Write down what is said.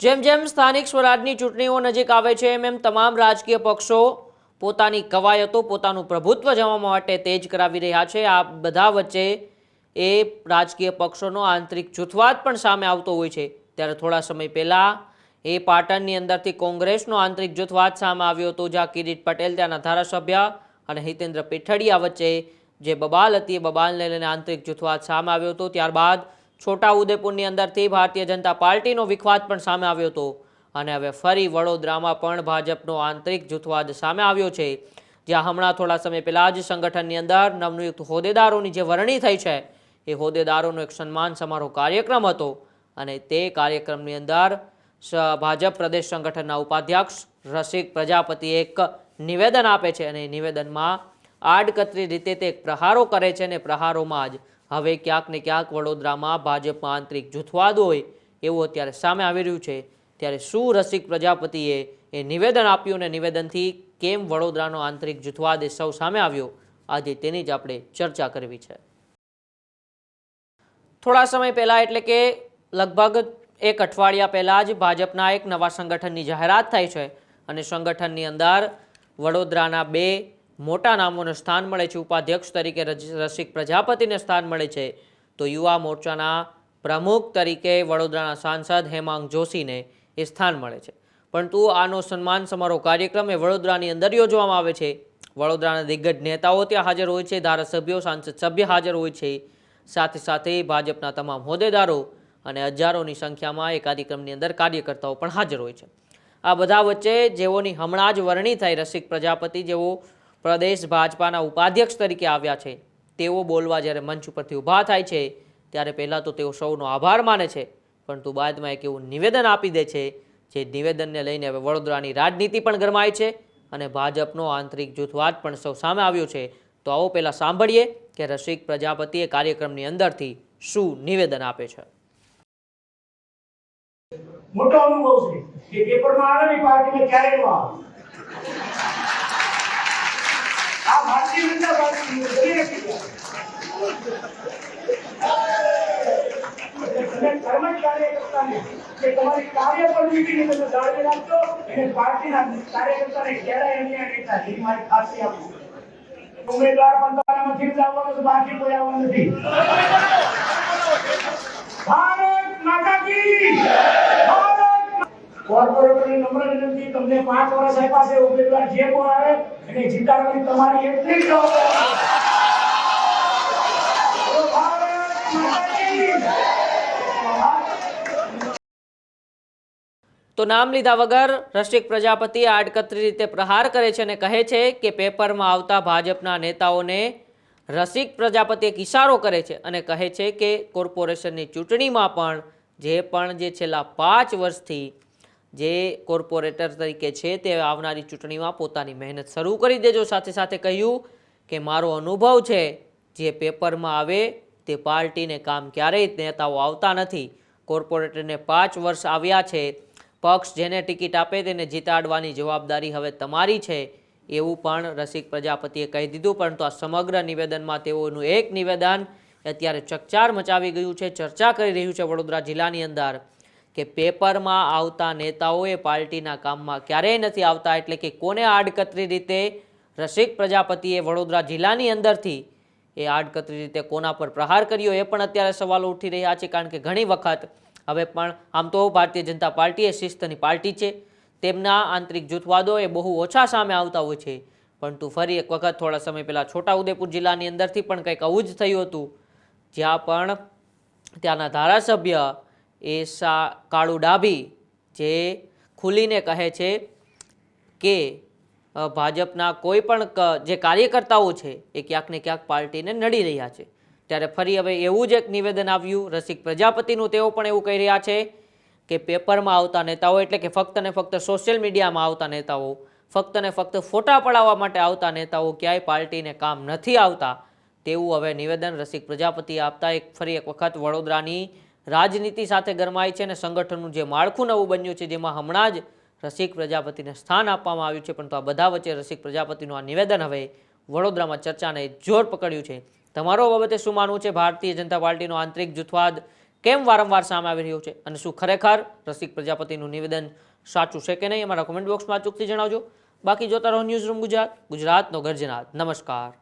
જેમ જેમ સ્થાનિક સ્વરાજની ચૂંટણીઓ નજીક આવે છે, એમ એમ તમામ રાજકીય પક્ષો પોતાની કવાયતો, પોતાનું પ્રભુત્વ જમવા માટે તેજ કરાવી રહ્યા છે. આ બધા વચ્ચે એ રાજકીય પક્ષોનો આંતરિક જૂથવાદ પણ સામે આવતો હોય છે. ત્યારે થોડા સમય પહેલાં એ પાટણની અંદરથી કોંગ્રેસનો આંતરિક જૂથવાદ સામે આવ્યો હતો, જ્યાં કિરીટ પટેલ, ત્યાંના ધારાસભ્ય અને હિતેન્દ્ર પીઠડિયા વચ્ચે જે બબાલ હતી, એ બબાલને લઈને આંતરિક જૂથવાદ સામે આવ્યો હતો. ત્યારબાદ છોટા ઉદેપુરની અંદરથી ભારતીય જનતા પાર્ટીનો વિખવાદ પણ સામે આવ્યો હતો. અને હવે ફરી વડોદરામાં પણ ભાજપનો આંતરિક જૂથવાદ સામે આવ્યો છે. જ્યાં હમણાં થોડા સમય પહેલાં જ સંગઠનની અંદર નવનિયુક્ત હોદ્દેદારોની જે વરણી થઈ છે, એ હોદ્દેદારોનો એક સન્માન સમારોહ કાર્યક્રમ હતો. અને તે કાર્યક્રમની અંદર ભાજપ પ્રદેશ સંગઠનના ઉપાધ્યક્ષ રસિક પ્રજાપતિ એક નિવેદન આપે છે. અને એ નિવેદનમાં આડકતરી રીતે તે પ્રહારો કરે છે અને પ્રહારોમાં જ હવે ક્યાંક ને ક્યાંક વડોદરામાં ભાજપમાં આંતરિક જૂથવાદ હોય એવું અત્યારે સામે આવી રહ્યું છે. ત્યારે શું રસિક પ્રજાપતિએ એ નિવેદન આપ્યું અને નિવેદનથી કેમ વડોદરાનો આંતરિક જૂથવાદ એ સૌ સામે આવ્યો? આજે તેની જ આપણે ચર્ચા કરવી છે. થોડા સમય પહેલાં એટલે કે લગભગ એક અઠવાડિયા પહેલાં જ ભાજપના એક નવા સંગઠનની જાહેરાત થઈ છે અને સંગઠનની અંદર વડોદરાના બે મોટા નામોને સ્થાન મળે છે. ઉપાધ્યક્ષ તરીકે રસિક પ્રજાપતિને સ્થાન મળે છે. તો યુવા મોરચાના પ્રમુખ તરીકે વડોદરાના સાંસદ હેમાંગ જોશીને એ સ્થાન મળે છે. પરંતુ આનો સન્માન સમારોહ કાર્યક્રમ એ વડોદરાની અંદર યોજવામાં આવે છે. વડોદરાના દિગ્ગજ નેતાઓ ત્યાં હાજર હોય છે. ધારાસભ્યો, સાંસદ સભ્ય હાજર હોય છે. સાથે સાથે ભાજપના તમામ હોદ્દેદારો અને હજારોની સંખ્યામાં એ કાર્યક્રમની અંદર કાર્યકર્તાઓ પણ હાજર હોય છે. આ બધા વચ્ચે જેઓની હમણાં જ વરણી થઈ રસિક પ્રજાપતિ, જેઓ પ્રદેશ ભાજપાના ઉપાધ્યક્ષ તરીકે આવ્યા છે. તેઓ બોલવા જ્યારે મંચ ઉપરથી ઊભા થાય છે, ત્યારે પહેલાં તો તેઓ સૌનો આભાર માને છે. પરંતુ બાદમાં એક એવું નિવેદન આપી દે છે, જે નિવેદનને લઈને હવે વડોદરાની રાજનીતિ પણ ગરમાય છે અને ભાજપનો આંતરિક જૂથવાદ પણ સૌ સામે આવ્યો છે. તો આવો પહેલાં સાંભળીએ કે રસિક પ્રજાપતિએ કાર્યક્રમની અંદરથી શું નિવેદન આપે છે. મોટો અનુભવ છે કે પેપરમાં આવે ને પાર્ટીમાં ક્યારે નો આવે? ભારતીય જનતા પાર્ટી દરેક જગ્યાએ. તમે કર્મ કાર્યકર્તાને કે તમારી પાર્ટીના નહીં ભારત માતા કોર્પોરેટરની નમ્ર વિનંતી, તમને 5 વર્ષ આપ્યા છે, ઉમેદવાર જે પણ આવે, એને જીતાડવાની તમારી એટલી જ તો નામ લીધા વગર રસિક પ્રજાપતિ આડકતરી રીતે પ્રહાર કરે છે અને કહે છે કે પેપરમાં આવતા ભાજપના નેતાઓને રસિક પ્રજાપતિ એક ઇશારો કરે છે અને કહે છે કે કોર્પોરેશનની ચૂંટણીમાં પણ જે પણ જે છેલ્લા પાંચ વર્ષથી જે કોર્પોરેટર તરીકે છે તે આવનારી ચૂંટણીમાં પોતાની મહેનત શરૂ કરી દેજો. સાથે સાથે કહ્યું કે મારો અનુભવ છે, જે પેપરમાં આવે તે પાર્ટીને કામ ક્યારેય નેતાઓ આવતા નથી. કોર્પોરેટરને પાંચ વર્ષ આવ્યા છે. પક્ષ જેને ટિકિટ આપે તેને જીતાડવાની જવાબદારી હવે તમારી છે. એવું પણ રસિક પ્રજાપતિએ કહી દીધું, પરંતુ આ સમગ્ર નિવેદનમાં તેઓનું એક નિવેદન, અત્યારે ચકચાર મચાવી ગયું છે, ચર્ચા કરી રહ્યું છે વડોદરા જિલ્લાની અંદર. કે પેપરમાં આવતા નેતાઓએ પાર્ટીના કામમાં ક્યારેય નથી આવતા એટલે કે કોને આડકતરી રીતે રસિક પ્રજાપતિએ વડોદરા જિલ્લાની અંદરથી એ આડકતરી રીતે કોના પર પ્રહાર કર્યો એ પણ અત્યારે સવાલો ઉઠી રહ્યા છે કારણ કે ઘણી વખત હવે પણ આમ તો ભારતીય જનતા પાર્ટી એ શિસ્તની પાર્ટી છે, તેમના આંતરિક જૂથવાદો એ બહુ ઓછા સામે આવતા હોય છે. પરંતુ ફરી એક વખત થોડા સમય પહેલાં છોટાઉદેપુર જિલ્લાની અંદરથી પણ કંઈક આવું જ થયું હતું, જ્યાં પણ ત્યાંના ધારાસભ્ય એ સા કાળુ ડાભી જે ખુલીને કહે છે કે ભાજપના કોઈ પણ જે કાર્યકર્તાઓ છે એ ક્યાંક ક્યાંક પાર્ટીને નડી રહ્યા છે. ત્યારે ફરી હવે એવું જ એક નિવેદન આવ્યું, રસિક પ્રજાપતિનું તેઓ પણ એવું કહી રહ્યા છે કે પેપરમાં આવતા નેતાઓ એટલે કે ફક્ત ને ફક્ત સોશિયલ મીડિયામાં આવતા નેતાઓ, ફક્ત ને ફક્ત ફોટા પડાવવા માટે આવતા નેતાઓ ક્યાંય પાર્ટીને કામ નથી આવતા, તેવું હવે નિવેદન રસિક પ્રજાપતિએ આપતા એક ફરી એક વખત વડોદરાની રાજનીતિ સાથે ગરમાય છે અને સંગઠનનું જે માળખું નવું બન્યું છે, જેમાં હમણાં જ રસિક પ્રજાપતિને સ્થાન આપવામાં આવ્યું છે, પરંતુ આ બધા વચ્ચે રસિક પ્રજાપતિનું આ નિવેદન હવે વડોદરામાં ચર્ચાને જોર પકડ્યું છે. તમારો બાબતે શું માનવું છે? ભારતીય જનતા પાર્ટીનો આંતરિક જૂથવાદ કેમ વારંવાર સામે આવી રહ્યો છે? અને શું ખરેખર રસિક પ્રજાપતિનું નિવેદન સાચું છે કે નહીં? અમારા કોમેન્ટ બોક્સમાં અચૂકથી જણાવજો. બાકી જોતા રહો ન્યૂઝ રૂમ ગુજરાત. ગુજરાતનો ગર્જનાથ. નમસ્કાર.